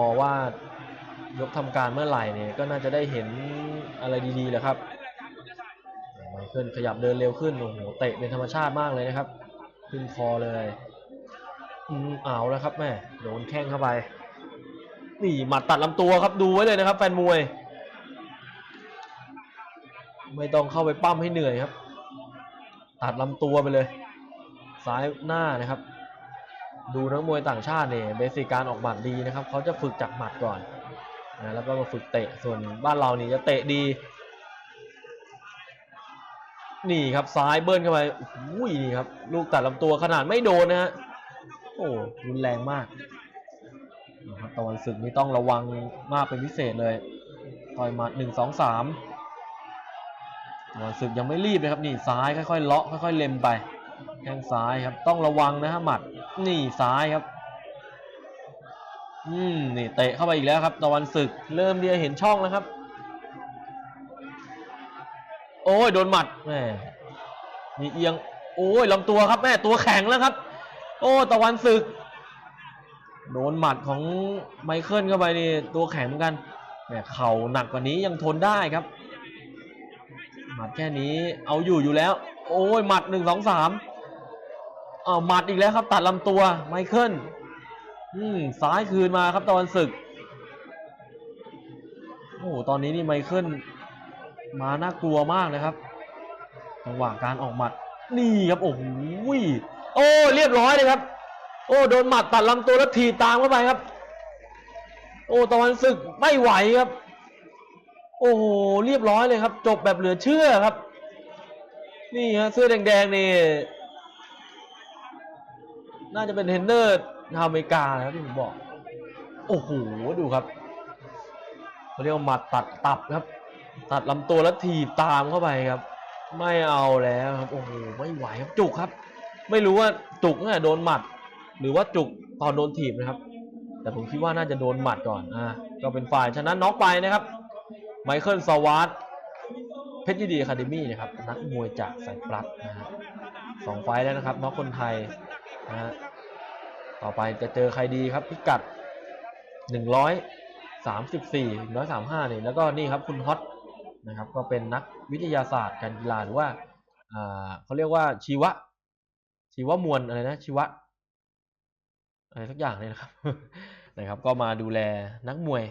พอว่ายกทำการเมื่อไหร่เนี่ยก็น่าจะได้เห็นอะไรดีๆแหละครับไมเคิลขยับเดินเร็วขึ้นโอ้โหเตะเป็นธรรมชาติมากเลยนะครับ ขึ้นคอเลยอืมเอาแล้วครับแม่โดนแข้งเข้าไป นี่หมัดตัดลำตัวครับดูไว้เลยนะครับ แฟนมวย ไม่ต้องเข้าไปปั้มให้เหนื่อยครับ ตัดลำตัวไปเลย ซ้ายหน้านะครับ ดูนักมวยต่างชาติเนี่ยเบสิกการออกหมัดดีนะครับเขาจะฝึกจากหมัดก่อนนะแล้วก็มาฝึกเตะส่วนบ้านเรานี่จะเตะดี นี่ครับซ้ายเบิ้ลเข้าไปอุ้ยนี่ครับ ลูกตัดลำตัวขนาดไม่โดนนะฮะโอ้รุนแรงมากนะครับตะวันศึกนี่ต้องระวังมากเป็นพิเศษเลยต่อยหมัดหนึ่งสองสามตะวันศึกยังไม่รีบเลยครับนี่ซ้ายค่อยๆเลาะค่อยๆเล็มไปแข้งซ้ายครับต้องระวังนะฮะหมัด นี่ซ้ายครับ อืมนี่เตะเข้าไปอีกแล้วครับตะวันศึก เริ่มที่จะเห็นช่องแล้วครับ โอ้ยโดนหมัดแหมมีเอียง โอ้ยลำตัวครับแม่ตัวแข็งแล้วครับ โอ้ตะวันศึก โดนหมัดของไมเคิลเข้าไปนี่ตัวแข็งเหมือนกันแหมเข่าหนักกว่านี้ยังทนได้ครับหมัดแค่นี้เอาอยู่อยู่แล้ว โอ้ยหมัดหนึ่งสองสาม เอาหมัดอีกแล้วครับตัดลำตัวไมเคิลอืมซ้ายคืนมาครับตะวันศึก โอ้ตอนนี้นี่ไมเคิลมาน่ากลัวมากเลยครับจังหวะการออกหมัดนี่ครับโอ้โหโอ้เรียบร้อยเลยครับ โอ้โดนหมัดตัดลำตัวแล้วถีบตามเข้าไปครับ โอ้ตะวันศึกไม่ไหวครับ โอ้โหเรียบร้อยเลยครับ จบแบบเหลือเชื่อครับ นี่ฮะเสื้อแดงๆนี่ น่าจะเป็นเทนเนอร์ชาวอเมริกานะครับที่ผมบอก โอ้โห ดูครับเขาเรียกว่าหมัดตัดตับครับ ตัดลำตัวแล้วถีบตามเข้าไปครับ ไม่เอาแล้วครับ โอ้โห ไม่ไหวครับ จุกครับ ไม่รู้ว่าจุกเนี่ยโดนหมัด หรือว่าจุกตอนโดนถีบนะครับ แต่ผมคิดว่าน่าจะโดนหมัดก่อน อ่า ก็เป็นฝ่ายชนะน็อกไปนะครับ ไมเคิลสวาร์ตเพชรยินดีคาเดมี่นะครับ นักมวยจากไซปรัสนะฮะสองไฟแล้วนะครับน็อกคนไทยนะฮะ ต่อไปจะเจอใครดีครับพิกัดหนึ่งร้อยสามสิบสี่ร้อยสามห้านี่แล้วก็นี่ครับคุณฮอตนะครับก็เป็นนักวิทยาศาสตร์การกีฬาหรือว่าอ่าเขาเรียกว่าชีวะ ชีวมวลอะไรนะชีวะอะไรสักอย่างเนี่ยนะครับนะครับ ก็มาดูแลนักมวย